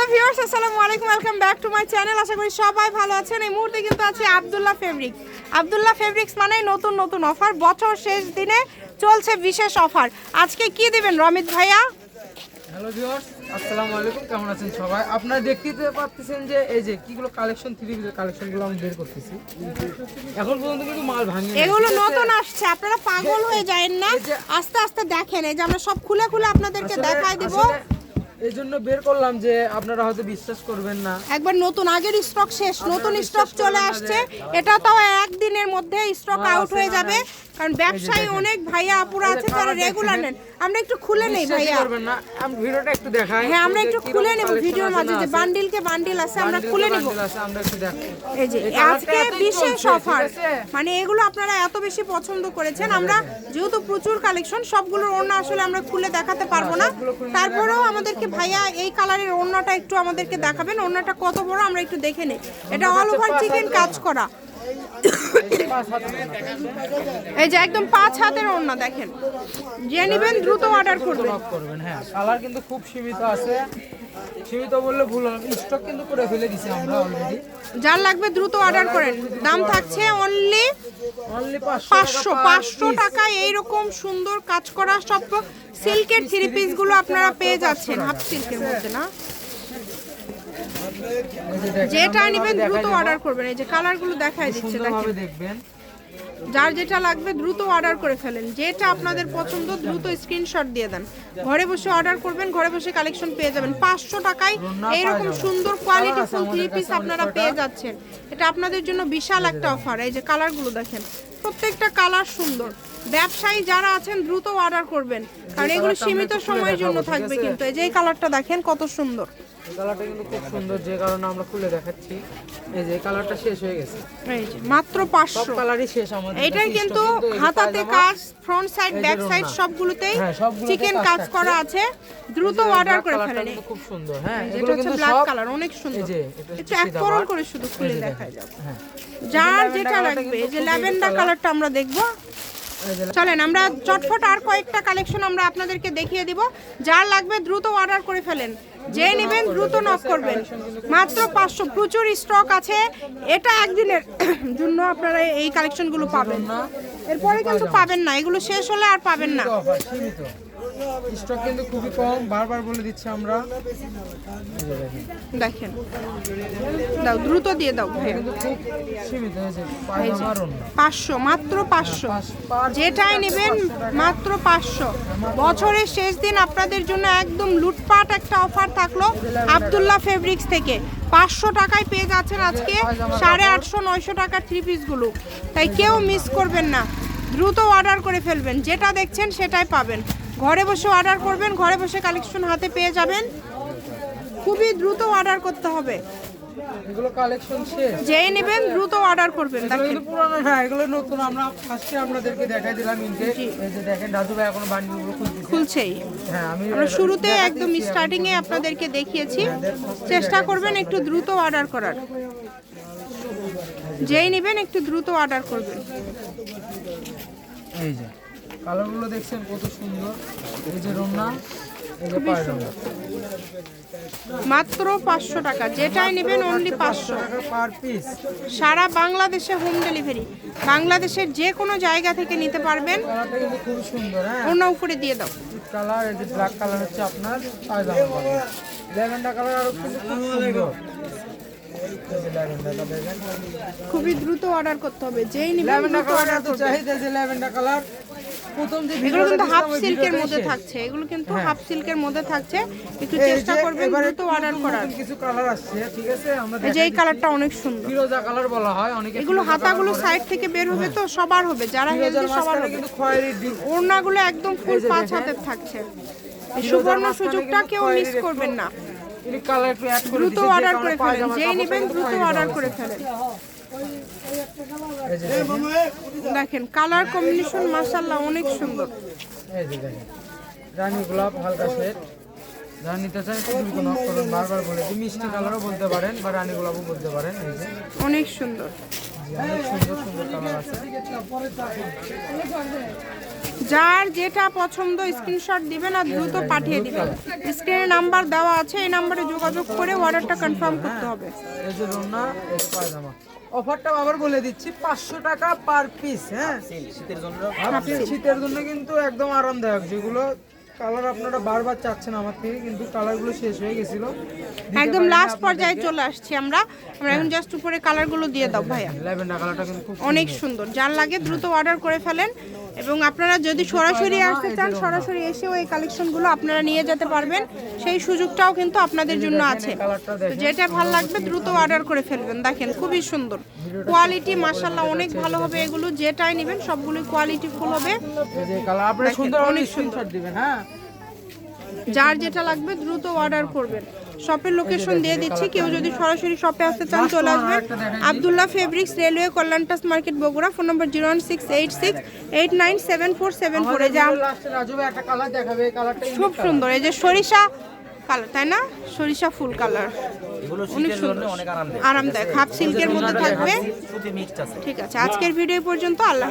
Hello viewers আসসালামু আলাইকুম welcome back to my channel আশা করি সবাই ভালো আছেন। এই মুহূর্তে কিন্তু আছে আব্দুল্লাহ ফেব্রিক্স আব্দুল্লাহ ফেব্রিক্স মানেই নতুন নতুন অফার বছর শেষ দিনে চলছে বিশেষ অফার আজকে কি দিবেন রমিত ভাইয়া? হ্যালো ভিউয়ার্স আসসালামু আলাইকুম কেমন আছেন সবাই? আপনারা দেখতেই তো পাচ্ছেন যে এই যে কিগুলো কালেকশন থ্রি পিসের কালেকশনগুলো আমি বের করতেছি। এখন পর্যন্ত কিন্তু মাল ভাঙে এগুলো নতুন আসছে আপনারা পাগল হয়ে যায়েন না। আস্তে আস্তে দেখেন এই যে আমরা সব খুলে খুলে আপনাদেরকে দেখাই দিব। এই জন্য বের করলাম যে আপনারা হয়তো বিশ্বাস করবেন না। একবার নতুন আগের স্টক শেষ নতুন স্টক চলে আসছে। এটা তাও একদিনের মধ্যে স্টক আউট হয়ে যাবে। কারণ ব্যবসায়ী অনেক ভাইয়া আপুরা আছে যারা রেগুলার নেন। আমরা একটু খুলে নেই ভাইয়া। করবেন না। আমি ভিডিওটা একটু দেখাই। হ্যাঁ আমরা একটু খুলে নেব ভিডিওর মাঝে যে আছে। বান্ডিলকে বান্ডিল আছে আমরা খুলে কে নেব। এই যে আজকে বিশেষ অফার মানে এগুলো আপনারা এত বেশি পছন্দ করেছেন আমরা যেহেতু প্রচুর কালেকশন সবগুলোর ওড়না আসলে আমরা খুলে দেখাতে পারব না। তারপরেও আমাদেরকে ভাইয়া এই কালারের ওড়নাটা একটু আমাদেরকে দেখাবেন। ওড়নাটা কত বড় আমরা একটু দেখে নেই। এটা অল ওভার চিকেন কাজ করা। এই যে একদম পাঁচ হাতের ওড়না দেখেন। যে নেবেন দ্রুত অর্ডার করবেন করবেন হ্যাঁ। কালার কিন্তু খুব সীমিত আছে। সীমিত বললে ভুল হবে স্টক কিন্তু করে ফেলে দিছি আমরা অলরেডি যার লাগবে দ্রুত অর্ডার করেন। দাম থাকছে অনলি অনলি পাঁচশো পাঁচশো। টাকায় এইরকম সুন্দর কাজ করা সব সিল্কের থ্রি পিসগুলো আপনারা পেয়ে যাচ্ছেন। হাফ সিল্কের মধ্যে না? যেটা নেবেন দ্রুত অর্ডার করবেন। এই যে কালারগুলো দেখাই দিচ্ছে দেখবেন। যার যেটা লাগবে দ্রুত অর্ডার করে ফেলেন। যেটা আপনাদের পছন্দ দ্রুত স্ক্রিনশট দিয়ে দেন। ঘরে বসে অর্ডার করবেন ঘরে বসে কালেকশন পেয়ে যাবেন। পাঁচশো টাকায় এইরকম সুন্দর কোয়ালিটি ফুল থ্রি পিস আপনারা পেয়ে যাচ্ছেন। এটা আপনাদের জন্য বিশাল একটা অফার এই যে কালারগুলো দেখেন প্রত্যেকটা কালার সুন্দর। ব্যবসায়ী যারা আছেন দ্রুত অর্ডার করবেন। কারণ এগুলো সীমিত সময়ের জন্য থাকবে কিন্তু। এই যে এই কালারটা দেখেন কত সুন্দর। কালারটা কিন্তু খুব সুন্দর যে কারণে আমরা খুলে দেখাচ্ছি। এই যে কালারটা শেষ হয়ে গেছে। এই যে মাত্র সব কালারই শেষ আমাদের এটার কিন্তু stock কিন্তু এই যে হাতাতে কাজ ফ্রন্ট সাইড ব্যাক সাইড সবগুলোতেই হ্যাঁ, চিকেন কাজ কাজ করা আছে। দ্রুত অর্ডার করে ফেলেন। খুব সুন্দর হ্যাঁ যেটা হচ্ছে ব্ল্যাক কালার অনেক সুন্দর। এই যে এটা এক ফিদা করে শুধু খুলে যে যাবে। হ্যাঁ। যার যেটা লাগবে এই যে খুবই ল্যাভেন্ডার কালারটা আমরা দেখব চলেন, আমরা চটফট আর কয়েকটা কালেকশন আমরা আপনাদেরকে দেখিয়ে দিব। যার লাগবে দ্রুত অর্ডার করে ফেলেন। যে নেবেন দ্রুত নক করবেন। মাত্র পাঁচশো প্রচুর স্টক আছে। এটা একদিনের জন্য আপনারা এই কালেকশনগুলো পাবেন। এরপরে কিন্তু পাবেন না। এগুলো শেষ হলে আর পাবেন না। স্টক কিন্তু খুবই কম বারবার বলে দিচ্ছি আমরা। দেখেন। দাও দ্রুত দিয়ে দাও ভাইয়া। কিন্তু খুব সীমিত হয়েছে পাঁচশো মাত্র পাঁচশো। পাঁচ- পাঁচ- যেটাই নেবেন মাত্র পাঁচশো। বছরের শেষ দিন আপনাদের জন্য একদম লুটপাট একটা অফার থাকল আবদুল্লাহ ফেব্রিক্স থেকে। পাঁচশো টাকায় পেয়ে যাচ্ছেন আজকে সাড়ে আটশো নয়শো টাকার থ্রি পিসগুলো তাই কেউ মিস করবেন না। দ্রুত অর্ডার করে ফেলবেন। যেটা দেখছেন সেটাই পাবেন। ঘরে বসে অর্ডার করবেন ঘরে বসে কালেকশন হাতে পেয়ে যাবেন। খুবই দ্রুত অর্ডার করতে হবে। এগুলো কালেকশন শেষ। যেই নেবেন দ্রুত অর্ডার করবেন এগুলো পুরানো না এগুলো নতুন। আমরা ফার্স্টে আপনাদেরকে দেখাই দিলাম ইনকে। এই যে দেখেন দাদু ভাই এখন খুলছেই। হ্যাঁ আমি আমরা শুরুতে একদম স্টার্টিং এ আপনাদেরকে দেখিয়েছি। চেষ্টা করবেন একটু দ্রুত অর্ডার করার। যেই নেবেন একটু দ্রুত অর্ডার করবেন। এই যে কালারগুলো দেখছেন কত সুন্দর। এই যে পায়জামা মাত্র পাঁচশো টাকা যেটাই নেবেন অনলি পাঁচশো। টাকা পার পিস সারা বাংলাদেশে হোম ডেলিভারি বাংলাদেশের যে কোনো জায়গা থেকে নিতে পারবেন। সুন্দর হ্যাঁ। উপরে দিয়ে দাও। কালার এই যে ব্ল্যাক কালার হচ্ছে আপনার ল্যাভেন্ডার কালার আরও সুন্দর। খুবই দ্রুত অর্ডার করতে হবে। যেই নেবেন দ্রুত কালার অর্ডার তো করবেন। চাহিদা যে ল্যাভেন্ডার কালার এগুলো কিন্তু হাফ সিল্কের মধ্যে থাকছে। এগুলো কিন্তু হ্যাঁ। হাফ সিল্কের মধ্যে থাকছে। একটু চেষ্টা করবেন এবারে দ্রুত অর্ডার করার। কিছু কালার আসছে ঠিক আছে? আমরা এই যে এই কালারটা অনেক সুন্দর। ফিরোজা কালার বলা হয় অনেকে এগুলো হাতাগুলো সাইড থেকে বের হবে তো সবার হবে যারা হেলদি সবার হবে। ওড়নাগুলো একদম ফুল পাঁচ হাতের থাকছে। এই সুবর্ণ সুযোগটা কেউ মিস করবেন না। দ্রুত অর্ডার করে ফেলেন। যেই নেবেন দ্রুত অর্ডার করে ফেলেন। দেখেন, কালার কম্বিনেশন মাসাল্লাহ অনেক সুন্দর। এই যে দেখেন রানী গোলাপ হালকা সেট যারা নিতে চান খুবই বারবার মিষ্টি কালারও বলতে পারেন বা রানী গোলাপও বলতে পারেন অনেক সুন্দর। যার যেটা পছন্দ স্ক্রিনশট দিবেন আর দ্রুত পাঠিয়ে দিবেন। স্ক্রিনে নাম্বার দেওয়া আছে এই নাম্বারে যোগাযোগ করে অর্ডারটা কনফার্ম করতে হবে। অফারটা আবার বলে দিচ্ছি পাঁচশো টাকা পার পিস হ্যাঁ? শীতের জন্য। শীতের জন্য কিন্তু একদম আরামদায়ক যেগুলো কালার আপনারা বারবার চাচ্ছেন আমার থেকে কিন্তু কালারগুলো শেষ হয়ে গেছিল। একদম লাস্ট পর্যায়ে চলে আসছি আমরা। আমরা এখন জাস্ট উপরে কালারগুলো দিয়ে দাও ভাইয়া। ল্যাভেন্ডার কালারটা কিন্তু খুব অনেক সুন্দর। যার লাগে দ্রুত অর্ডার করে ফেলেন। এবং আপনারা যদি সরাসরি আসতে চান সরাসরি এসেও এই কালেকশনগুলো আপনারা নিয়ে যেতে পারবেন। সেই সুযোগটাও কিন্তু আপনাদের জন্য আছে। তো যেটা ভালো লাগবে দ্রুত অর্ডার করে ফেলবেন। দেখেন খুবই সুন্দর। কোয়ালিটি মাসাল্লাহ অনেক ভালো হবে। এগুলো যেটাই নেবেন সবগুলোই কোয়ালিটি ফুল হবে। সুন্দর অনেক দিবেন হ্যাঁ? যার যেটা লাগবে দ্রুত অর্ডার করবেন। শপের লোকেশন দিয়ে দিচ্ছি। কেউ যদি সরাসরি শপে আসতে চান চলে আসবেন। Abdullah fabrics railway কল্যাণটাস market Bogura phone number zero one six eight six eight nine seven four seven four. এই যে আম- লাস্টে রাজু ভাই একটা কালার দেখাবে এই কালারটা খুব সুন্দর। এই যে সরিষা কালার তাই না? সরিষা ফুল কালার। অনেক সুন্দর। আরামদায়ক। আরামদায়ক। হাফ সিল্কের মধ্যে থাকবে। সুতি মিক্সড আছে। ঠিক আছে। আজকের ভিডিও পর্যন্ত। আল্লাহ।